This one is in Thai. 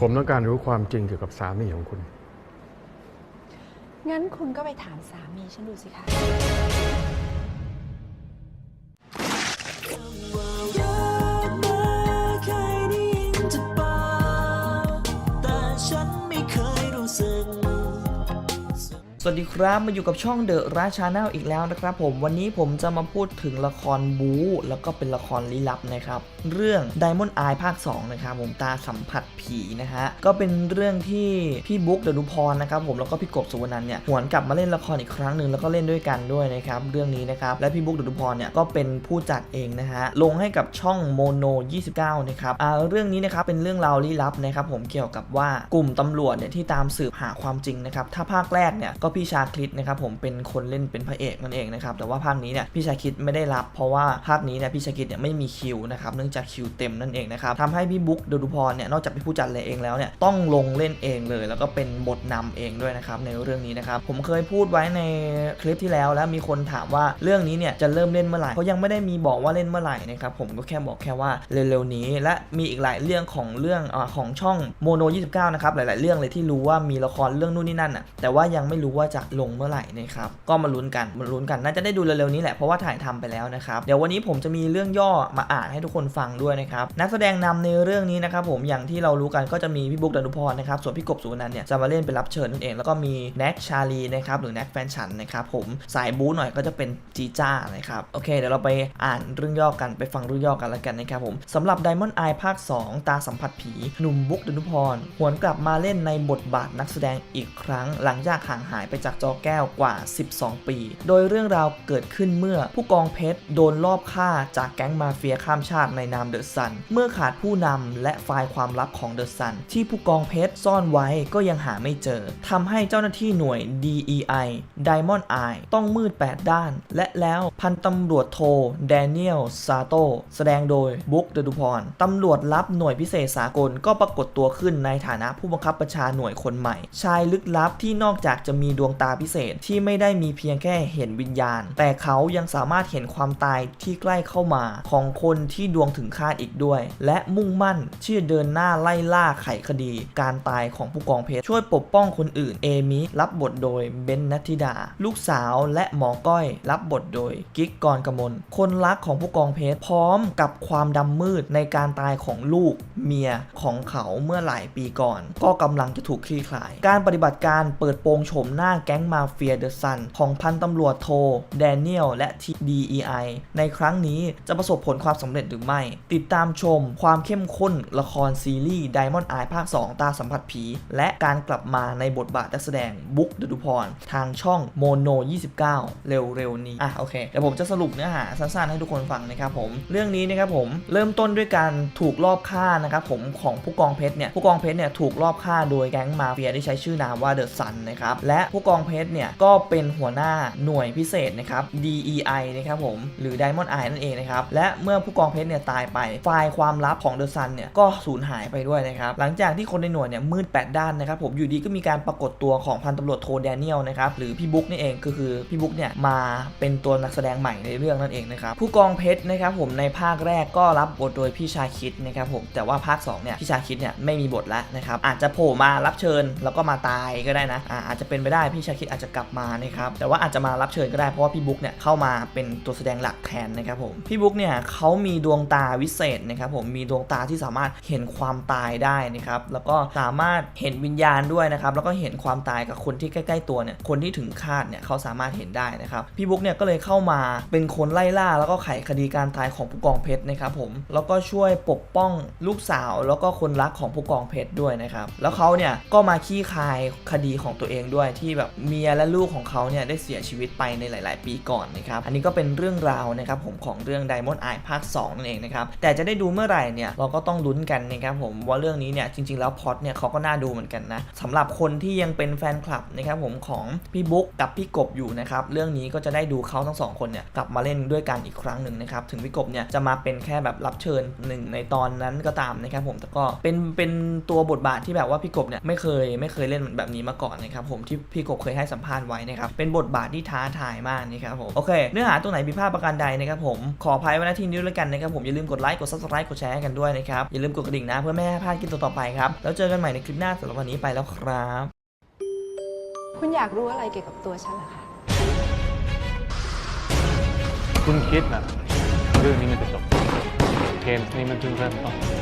ผมต้องการรู้ความจริงเกี่ยวกับสามีของคุณ งั้นคุณก็ไปถามสามีฉันดูสิคะ สวัสดีครับมาอยู่กับช่องเดอะราชาแนลอีกแล้วนะครับผมวันนี้ผมจะมาพูดถึงละครบู๊แล้วก็เป็นละครลี้ลับนะครับเรื่อง Diamond Eye ภาค 2 นะครับผมตาสัมผัสผีนะฮะก็เป็นเรื่องที่พี่บุ๊กเดนุพรนะครับผมแล้วก็พี่กบสุวรรณันเนี่ยหวนกลับมาเล่นละครอีกครั้งหนึ่งแล้วก็เล่นด้วยกันด้วยนะครับเรื่องนี้นะครับและพี่บุ๊กเดนุพรเนี่ยก็เป็นผู้จัดเองนะฮะลงให้กับช่องโมโน 29 นะครับอ่าเรื่องนี้นะครับเป็นเรื่องราวลี้ลับนะครับผมเกี่ยวกับว่ากลุ่มตำรวจเนี่ยที่ตามสืบหาความจริงนะครับถ้าภาคแรกเนี่ยก็พี่ชาคริตนะครับผมเป็นคนเล่นเป็นพระเอกนั่นเองนะครับแต่ว่าภาคนี้เนี่ยพี่ชาคริตไม่ได้รับ เพราะว่าภาคนี้เนี่ยพี่ชาคริตเนี่ยไม่มีคิวนะครับเนื่องจากคิวเต็มนั่นเองนะครับทำให้พี่บุ๊กดนุพรเนี่ยนอกจากเป็นผู้จัดเลยเองแล้วเนี่ยต้องลงเล่นเองเลย แล้วก็เป็นบทนำเองด้วยนะครับในเรื่องนี้นะครับผมเคยพูดไว้ในคลิปที่แล้วแล้วมีคนถามว่าเรื่องนี้เนี่ยจะเริ่มเล่นเมื่อไหร่เขายังไม่ได้มีบอกว่าเล่นเมื่อไหร่นะครับผมก็แค่บอกแค่ว่าเร็วๆนี้ และมีอีกหลายเรื่องของเรื่องอของช่องโมโน 29 นะครับหลาย ๆ เรื่องเลยที่รู้ว่ามีละครเรื่องนู่นนี่นั่นอะแต่ว่ายังไม่รู้ว่าจะลงเมื่อไหร่นะครับก็มาลุ้นกันมาลุ้นกันน่าจะได้ดูเร็วๆนี้แหละเพราะว่าถ่ายทำไปแล้วนะครับเดี๋ยววันนี้ผมจะมีเรื่องย่อมาอ่านให้ทุกคนฟังด้วยนะครับนักแสดงนำในเรื่องนี้นะครับผมอย่างที่เรารู้กันก็จะมีพี่บุ๊กดนุพรนะครับส่วนพี่กบสุวรรณันเนี่ยจะมาเล่นเป็นรับเชิญนั่นเอง แล้วก็มีแน็กชาลีนะครับหรือแน็กแฟนฉันนะครับผมสายบู๊หน่อยก็จะเป็นจีจ้านะครับโอเคเดี๋ยวเราไปอ่านเรื่องย่อกันไปฟังเรื่องย่อกันแล้วกันนะครับผมสำหรับ Diamond Eye ภาค 2 ตาสัมผัสผี หนุ่มบุ๊กดนุพรหวนกลับมาเล่นในบทบาทนักแสดงอีกครั้งหลังจากห่างหายไปจากจอแก้วกว่า 12 ปี โดยเรื่องราวเกิดขึ้นเมื่อผู้กองเพชรโดนลอบฆ่าจากแก๊งมาเฟียข้ามชาติในนามเดอะซัน เมื่อขาดผู้นำและไฟล์ความลับของเดอะซัน ที่ผู้กองเพชรซ่อนไว้ก็ยังหาไม่เจอทำให้เจ้าหน้าที่หน่วย DEI Diamond Eye ต้องมืด 8 ด้าน และแล้วพันตำรวจโทแดเนียลซาโตแสดงโดยบุ๊กเดดุพรตำรวจลับหน่วยพิเศษสากลก็ปรากฏตัวขึ้นในฐานะผู้บังคับบัญชาหน่วยคนใหม่ ชายลึกลับที่นอกจากจะมีดวงตาพิเศษที่ไม่ได้มีเพียงแค่เห็นวิญญาณ แต่เขายังสามารถเห็นความตายที่ใกล้เข้ามาของคนที่ดวงถึงคาดอีกด้วย และมุ่งมั่นที่จะเดินหน้าไล่ล่าไขคดี การตายของผู้กองเพชรช่วยปกป้องคนอื่น เอมิรับบทโดยเบนนัทิดา ลูกสาวและหมอก้อย รับบทโดยกิ๊กกรกมลคนรักของผู้กองเพชรพร้อมกับความดำมืดในการตายของลูกเมียของเขาเมื่อหลายปีก่อน ก็กำลังจะถูกคลี่คลาย การปฏิบัติการเปิดโปงโฉมหน้าาแก๊งมาเฟียเดอะซันของพันตำรวจโทแดเนียลและ DEI ในครั้งนี้จะประสบผลความสำเร็จหรือไม่ ติดตามชมความเข้มข้นละครซีรีส์ Diamond Eye ภาค 2 ตาสัมผัสผี และการกลับมาในบทบาทนักแสดงบุ๊กดดุพรทางช่องโมโน 29 เร็วๆนี้ อะโอเค เดี๋ยวผมจะสรุปเนื้อหาสั้นๆให้ทุกคนฟังนะครับผม เรื่องนี้นะครับผมเริ่มต้นด้วยการถูกลอบฆ่านะครับผมของผู้กองเพชรเนี่ย ผู้กองเพชรเนี่ยถูกลอบฆ่าโดยแก๊งมาเฟียที่ใช้ชื่อนามว่าเดอะซันนะครับ และผู้กองเพชรเนี่ยก็เป็นหัวหน้าหน่วยพิเศษนะครับ DEI นะครับผมหรือ Diamond Eye นั่นเองนะครับ และเมื่อผู้กองเพชรเนี่ยตายไป ไฟล์ความลับของเดอะซันเนี่ยก็สูญหายไปด้วยนะครับ หลังจากที่คนในหน่วยเนี่ยมืด8ด้านนะครับผมอยู่ดีก็มีการปรากฏตัวของพันตำรวจโทแดเนียลนะครับหรือพี่บุ๊กนี่เองก็คือพี่บุ๊กเนี่ยมาเป็นตัวนักแสดงใหม่ในเรื่องนั่นเองนะครับผู้กองเพชรนะครับผมในภาคแรกก็รับบทโดยพี่ชาคิดนะครับผมแต่ว่าภาค2เนี่ยพี่ชาคิดเนี่ยไม่มีบทแล้วนะครับอาจจะโผล่มารับเชิญแล้วก็มาตายก็ได้นะออาจจะเป็นไปได้พี่ชาคิดอาจจะกลับมานะครับแต่ว่าอาจจะมารับเชิญก็ได้เพราะว่าพี่บุ๊กเนี่ยเข้ามาเป็นตัวแสดงหลักแทนนะครับผมพี่บุ๊กเนี่ยเขามีดวงตาวิเศษนะครับผมมีดวงตาที่สามารถเห็นความตายได้นะครับแล้วก็สามารถเห็นวิญญาณด้วยนะครับแล้วก็เห็นความตายกับคนที่ใกล้ ๆ ตัวเนี่ยคนที่ถึงคาดเนี่ยเขาสามารถเห็นได้นะครับพี่บุ๊กเนี่ยก็เลยเข้ามาเป็นคนไล่ล่า แล้วก็ไขคดีการตายของผู้กองเพชรนะครับผมแล้วก็ช่วยปกป้องลูกสาว แล้วก็คนรักของผู้กองเพชรด้วยนะครับแล้วเขาเนี่ยก็มาขี้คายคดีของตัวเองด้วยที่แบบเมียและลูกของเขาเนี่ยได้เสียชีวิตไปในหลาย ๆ ปีก่อนนะครับอันนี้ก็เป็นเรื่องราวนะครับผมของเรื่อง Diamond Eye ภาค 2 นั่นเองนะครับแต่จะได้ดูเมื่อไหร่เนี่ยเราก็ต้องลุ้นกันนะครับผมว่าเรื่องนี้เนี่ยจริง ๆ แล้วพอตเนี่ยเขาก็น่าดูเหมือนกันนะสำหรับคนที่ยังเป็นแฟนคลับนะครับผมของพี่บุ๊กกับพี่กบอยู่นะครับเรื่องนี้ก็จะได้ดูเขาทั้งสองคนเนี่ยกลับมาเล่นด้วยกันอีกครั้งหนึ่งนะครับถึงพี่กบเนี่ยจะมาเป็นแค่แบบรับเชิญหนึ่งในตอนนั้นก็ตามนะครับผมแต่ก็เป็นเป็นตัวบทบาทที่แบบว่าพี่กบเนี่ยไม่เคยไม่เคยเล่นแบบนี้มาก่อนนะครับผมที่พี่พี่กบเคยให้สัมภาษณ์ไว้นะครับเป็นบทบาทที่ท้าทายมากนะครับผมโอเค เนื้อหาตรงไหนผิดพลาดประการใดนะครับผมขออภัยไว้ณที่นี้ด้วยกันนะครับผมอย่าลืมกดไลค์กด subscribe กดแชร์กันด้วยนะครับอย่าลืมกดกระดิ่งนะเพื่อไม่ให้พลาดคลิปต่อๆไปครับแล้วเจอกันใหม่ในคลิปหน้าสำหรับวันนี้ไปแล้วครับคุณอยากรู้อะไรเกี่ยวกับตัวฉันเหรอคะคุณคิดนะเรื่องนี้มันจะจบเกมนี้มันเพิ่งเริ่มต้น